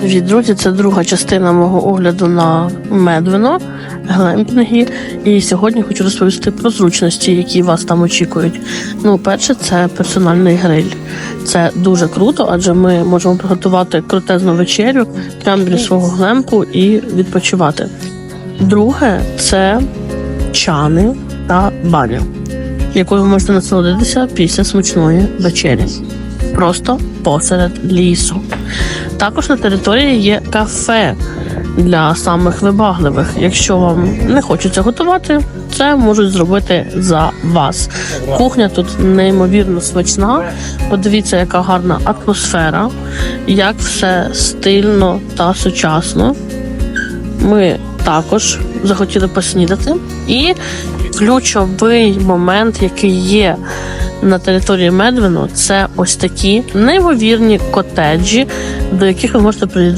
Привіт, друзі, це друга частина мого огляду на медвино, глемпінги. І сьогодні хочу розповісти про зручності, які вас там очікують. Ну, перше, це персональний гриль. Це дуже круто, адже ми можемо приготувати крутезну вечерю прямо біля свого глемпу і відпочивати. Друге, це чани та баня, якою ви можете насолодитися після смачної вечері. Просто посеред лісу. Також на території є кафе для самих вибагливих. Якщо вам не хочеться готувати, це можуть зробити за вас. Кухня тут неймовірно смачна. Подивіться, яка гарна атмосфера, як все стильно та сучасно. Ми також захотіли поснідати. І ключовий момент, який є на території Медвину, це ось такі неймовірні котеджі, до яких ви можете приїжджати.